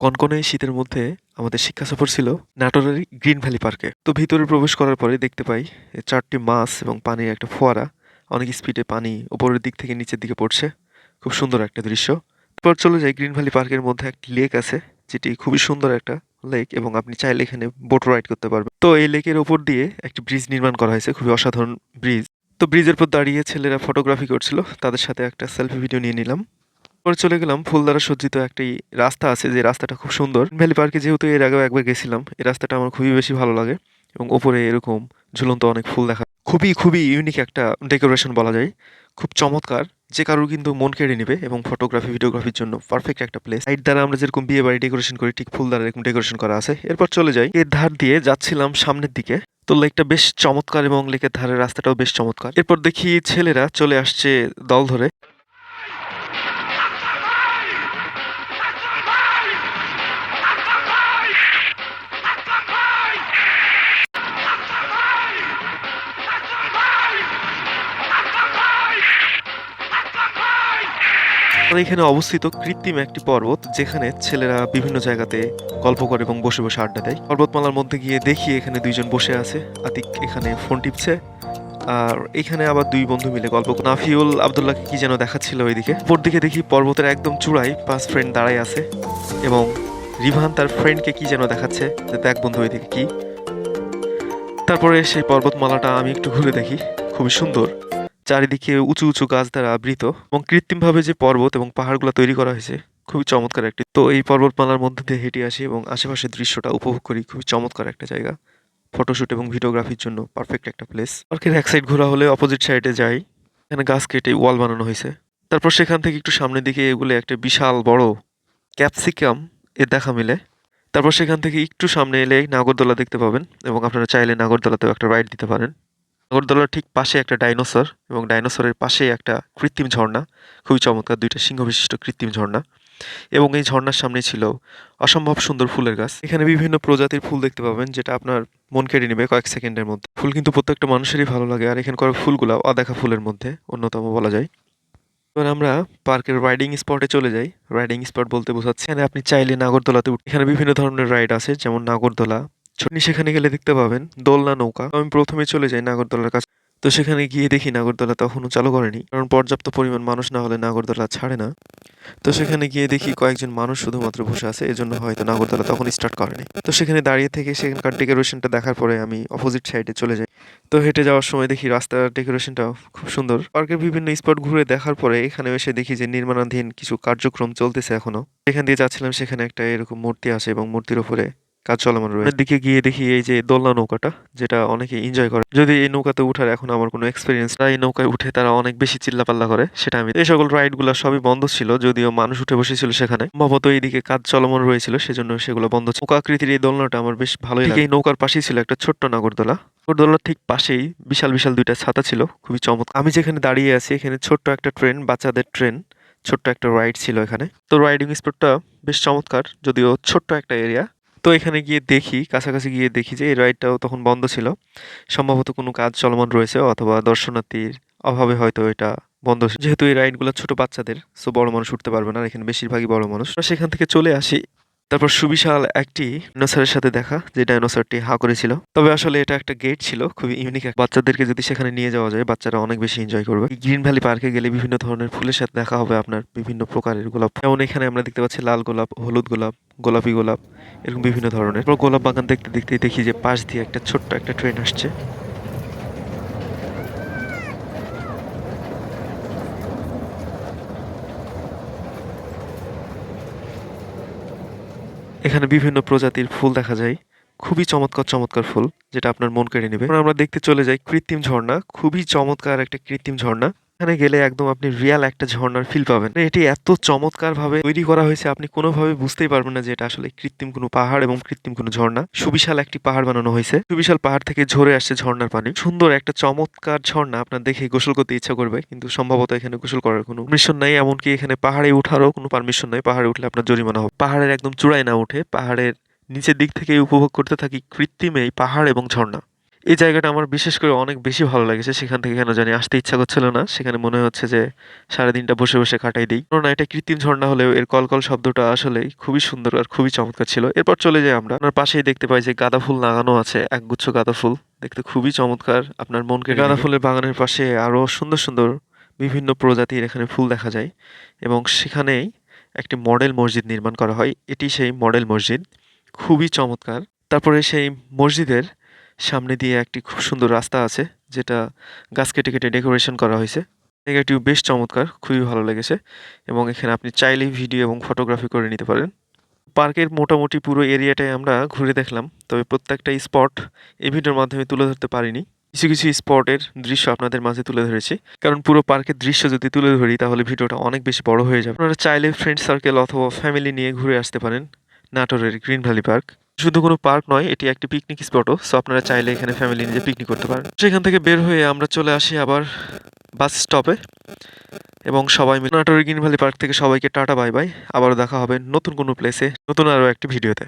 কনকনে শীতের মধ্যে আমাদের শিক্ষা সফর ছিল নাটোরের গ্রিন ভ্যালি পার্কে। তো ভিতরে প্রবেশ করার পরে দেখতে পাই চারটি মাছ এবং পানির একটা ফোয়ারা। অনেক স্পিডে পানি উপরের দিক থেকে নিচের দিকে পড়ছে। খুব সুন্দর একটা দৃশ্য। তারপর চলে যাই গ্রিন ভ্যালি পার্কের মধ্যে একটি লেক আছে, যেটি খুবই সুন্দর একটা লেক এবং আপনি চাইলে এখানে বোট রাইড করতে পারবেন। তো এই লেকের ওপর দিয়ে একটি ব্রিজ নির্মাণ করা হয়েছে, খুবই অসাধারণ ব্রিজ। তো ব্রিজের পর দাঁড়িয়ে ছেলেরা ফটোগ্রাফি করছিল। তাদের সাথে একটা সেলফি ভিডিও নিয়ে নিলাম। পরে চলে গেলাম ফুল দ্বারা সজ্জিত একটি রাস্তা আছে, যে রাস্তাটা খুব সুন্দর। ভ্যালি পার্কে যেহেতু এর আগেও একবার গেছিলাম, এই রাস্তাটা আমার খুবই বেশি ভালো লাগে এবং ওপরে এরকম ঝুলন্ত অনেক ফুল দেখা খুবই খুবই ইউনিক একটা ডেকোরেশন বলা যায়। খুব চমৎকার, যে কারোর কিন্তু মন কেড়ে নেবে এবং ফটোগ্রাফি ভিডিওগ্রাফির জন্য পারফেক্ট একটা প্লেস সাইড দ্বারা আমরা যেরকম বিয়ে বাড়ি ডেকোরেশন করি, ঠিক ফুল দ্বারা এরকম ডেকোরেশন করা আছে। এরপর চলে যাই এর ধার দিয়ে যাচ্ছিলাম সামনের দিকে। তো লেকটা বেশ চমৎকার এবং লেকের ধারের রাস্তাটাও বেশ চমৎকার। এরপর দেখি ছেলেরা চলে আসছে দল ধরে। আমাদের এখানে অবস্থিত কৃত্রিম একটি পর্বত, যেখানে ছেলেরা বিভিন্ন জায়গাতে গল্প করে এবং বসে বসে আড্ডা দেয়। পর্বতমালার মধ্যে গিয়ে দেখি এখানে দুইজন বসে আছে। আতিক এখানে ফোন টিপছে। আর এখানে আবার দুই বন্ধু মিলে গল্প নাফিউল আবদুল্লাহকে কি যেন দেখাচ্ছিল ওইদিকে। উপর দিকে দেখি পর্বতের একদম চূড়ায় পাঁচ ফ্রেন্ড দাঁড়ায় আছে এবং রিভান তার ফ্রেন্ডকে কি যেন দেখাচ্ছে যে দেখ বন্ধু, ওইদিকে কি? তারপরে সেই পর্বতমালাটা আমি একটু ঘুরে দেখি। খুবই সুন্দর। চারিদিকে উঁচু উঁচু গাছ দ্বারা আবৃত এবং কৃত্রিমভাবে যে পর্বত এবং পাহাড়গুলো তৈরি করা হয়েছে, খুবই চমৎকার একটি। তো এই পর্বতমালার মধ্যে দিয়ে হেঁটে আসি এবং আশেপাশের দৃশ্যটা উপভোগ করি। খুবই চমৎকার একটা জায়গা। ফটোশুট এবং ভিডিওগ্রাফির জন্য পারফেক্ট একটা প্লেস পার্কের এক সাইড ঘোরা হলে অপোজিট সাইডে যাই। এখানে গাছ কেটে ওয়াল বানানো হয়েছে। তারপর সেখান থেকে একটু সামনের দিকে এগুলো একটা বিশাল বড় ক্যাপসিকাম এর দেখা মিলে। তারপর সেখান থেকে একটু সামনে এলে নাগরদোলা দেখতে পাবেন এবং আপনারা চাইলে নাগরদোলাতেও একটা রাইড দিতে পারেন। নাগরদোলার ঠিক পাশে একটা ডাইনোসর এবং ডাইনোসরের পাশে একটা কৃত্রিম ঝর্ণা, খুবই চমৎকার দুইটা সিংহ বিশিষ্ট কৃত্রিম ঝর্ণা এবং এই ঝর্ণার সামনে ছিল অসম্ভব সুন্দর ফুলের গাছ। এখানে বিভিন্ন প্রজাতির ফুল দেখতে পাবেন, যেটা আপনার মন কেড়ে নেবে কয়েক সেকেন্ডের মধ্যে। ফুল কিন্তু প্রত্যেকটা মানুষেরই ভালো লাগে আর এখানকার ফুলগুলো অদেখা ফুলের মধ্যে, অন্যতম বলা যায়। এবার আমরা পার্কের রাইডিং স্পটে চলে যাই। রাইডিং স্পট বলতে বোঝাচ্ছে, এখানে আপনি চাইলে নাগরদোলাতে উঠে এখানে বিভিন্ন ধরনের রাইড আছে, যেমন নাগরদোলা আপনি সেখানে গেলে দেখতে পাবেন দোলনা নৌকা। আমি প্রথমে চলে যাই নাগরদোলার কাছে। তো সেখানে গিয়ে দেখি নাগরদোলা তখনও চালু করেনি, কারণ পর্যাপ্ত পরিমাণ মানুষ না হলে নাগরদোলা ছাড়ে না। তো সেখানে গিয়ে দেখি কয়েকজন মানুষ শুধুমাত্র বসে আছে, এজন্য হয়তো নাগরদোলা তখন স্টার্ট করেনি। তো সেখানে দাঁড়িয়ে থেকে সেখানকার ডেকোরেশনটা দেখার পরে আমি অপোজিট সাইডে চলে যাই। তো হেঁটে যাওয়ার সময় দেখি রাস্তার ডেকোরেশনটা খুব সুন্দর। পার্কের বিভিন্ন স্পট ঘুরে দেখার পরে এখানে এসে দেখি যে নির্মাণাধীন কিছু কার্যক্রম চলতেছে এখনও। এখান দিয়ে যাচ্ছিলাম সেখানে একটা এরকম মূর্তি আছে এবং মূর্তির উপরে কাজ চলমান রয়েছে। দিকে গিয়ে দেখি এই যে দোলনা নৌকাটা যেটা অনেকে এনজয় করে। যদি এই নৌকাতে উঠার এখন আমার কোনো এক্সপিরিয়েন্স তাই এই নৌকায় উঠে তারা অনেক বেশি চিল্লাপাল্লা করে সেটা আমি এই সকল রাইডগুলো সবই বন্ধ ছিল যদিও মানুষ উঠে বসেছিল সেখানে। সম্ভবত এইদিকে কাজ চলমান রয়েছিল সেজন্য সেগুলো বন্ধ ছিল। নৌকা আকৃতির এই দোলনাটা আমার বেশ ভালোই লাগে। এই নৌকার পাশেই ছিল একটা ছোট্ট নাগরদোলা। নাগরদোলার ঠিক পাশেই বিশাল বিশাল দুইটা ছাতা ছিল খুবই চমৎকার। আমি যেখানে দাঁড়িয়ে আছি এখানে ছোট্ট একটা ট্রেন বাচ্চাদের ট্রেন ছোট্ট একটা রাইড ছিল এখানে। তো রাইডিং স্পটটা বেশ চমৎকার যদিও ছোট্ট একটা এরিয়া তো এখানে গিয়ে দেখি, কাছাকাছি গিয়ে দেখি যে এই রাইডটাও তখন বন্ধ ছিল। সম্ভবত কোনো কাজ চলমান রয়েছে অথবা দর্শনার্থীর অভাবে হয়তো এটা বন্ধ। যেহেতু এই রাইডগুলো ছোট বাচ্চাদের সো বড় মানুষ উঠতে পারবে না এখানে বেশিরভাগই বড় মানুষ। সেখান থেকে চলে আসি। তারপর সুবিশাল একটি ডাইনোসরের সাথে দেখা, যে ডাইনোসরটি হা করেছিল তবে আসলে এটা একটা গেট ছিল, খুবই ইউনিক বাচ্চাদেরকে যদি সেখানে নিয়ে যাওয়া যায়, বাচ্চারা অনেক বেশি এনজয় করবে। গ্রিন ভ্যালি পার্কে গেলে বিভিন্ন ধরনের ফুলের সাথে দেখা হবে আপনার, বিভিন্ন প্রকারের গোলাপ। যেমন এখানে আমরা দেখতে পাচ্ছি লাল গোলাপ, হলুদ গোলাপ, গোলাপি গোলাপ, এরকম বিভিন্ন ধরনের। গোলাপ বাগান দেখতে দেখতে দেখি যে পাশ দিয়ে একটা ছোট্ট একটা ট্রেন আসছে। এখানে বিভিন্ন প্রজাতির ফুল দেখা যায়। খুবই চমৎকার চমৎকার ফুল, যেটা আপনার মন কেড়ে নেবে। আমরা দেখতে চলে যাই কৃত্রিম ঝর্ণা। খুবই চমৎকার একটা কৃত্রিম ঝর্ণা। এখানে গেলে একদম আপনি রিয়াল একটা ঝর্ণার ফিল পাবেন। এটি এত চমৎকার ভাবে তৈরি করা হয়েছে, আপনি কোনোভাবে বুঝতেই পারবেন না যে এটা আসলে কৃত্রিম কোনো পাহাড় এবং কৃত্রিম কোনো ঝর্ণা। সুবিশাল একটি পাহাড় বানানো হয়েছে। সুবিশাল পাহাড় থেকে ঝরে আসছে ঝর্ণার পানি। সুন্দর একটা চমৎকার ঝর্ণা আপনার দেখে গোসল করতে ইচ্ছা করবে, কিন্তু সম্ভবত এখানে গোসল করার কোনো পারমিশন নাই, এমনকি এখানে পাহাড়ে উঠারও কোনো পারমিশন নাই। পাহাড়ে উঠলে আপনার জরিমানা হবে। পাহাড়ের একদম চূড়ায় না উঠে পাহাড়ের নিচের দিক থেকে উপভোগ করতে থাকি কৃত্রিম এই পাহাড় এবং ঝর্ণা। এই জায়গাটা আমার বিশেষ করে অনেক বেশি ভালো লেগেছে। সেখান থেকে কেন জানি আসতে ইচ্ছা করছিল না। সেখানে মনে হচ্ছে যে সারাদিনটা বসে বসে কাটাই দিই। না এটা কৃত্রিম ঝর্ণা হলেও এর কলকল শব্দটা আসলেই খুবই সুন্দর আর খুবই চমৎকার ছিল। এরপর চলে যাই আমরা। আপনার পাশেই দেখতে পাই যে গাঁদা ফুল লাগানো আছে একগুচ্ছ গাঁদা ফুল। দেখতে খুবই চমৎকার। আপনার মনকে গাঁদা ফুলের বাগানের পাশে আরও সুন্দর সুন্দর বিভিন্ন প্রজাতির এখানে ফুল দেখা যায় এবং সেখানেই একটি মডেল মসজিদ নির্মাণ করা হয়। এটি সেই মডেল মসজিদ। খুবই চমৎকার। তারপরে সেই মসজিদের সামনে দিয়ে একটি খুব সুন্দর রাস্তা আছে, যেটা গাছ কেটে কেটে ডেকোরেশন করা হয়েছে। জায়গাটিও বেশ চমৎকার, খুবই ভালো লেগেছে এবং এখানে আপনি চাইলেই ভিডিও এবং ফটোগ্রাফি করে নিতে পারেন। পার্কের মোটামুটি পুরো এরিয়াটাই আমরা ঘুরে দেখলাম, তবে প্রত্যেকটা স্পট এই ভিডিওর মাধ্যমে তুলে ধরতে পারিনি। কিছু কিছু স্পটের দৃশ্য আপনাদের মাঝে তুলে ধরেছি, কারণ পুরো পার্কের দৃশ্য যদি তুলে ধরি, তাহলে ভিডিওটা অনেক বেশি বড় হয়ে যাবে। আপনারা চাইলে ফ্রেন্ড সার্কেল অথবা ফ্যামিলি নিয়ে ঘুরে আসতে পারেন, নাটোরের গ্রিন ভ্যালি পার্ক শুধু কোনো পার্ক নয়, এটি একটি পিকনিক স্পটও সো আপনারা চাইলে এখানে ফ্যামিলি নিয়ে পিকনিক করতে পারেন। সেখান থেকে বের হয়ে আমরা চলে আসি আবার বাস স্টপে এবং সবাই মিলে নাটোরের গ্রিন ভ্যালি পার্ক থেকে সবাইকে টাটা বাই বাই আবারও দেখা হবে নতুন কোনো প্লেসে নতুন আরও একটি ভিডিওতে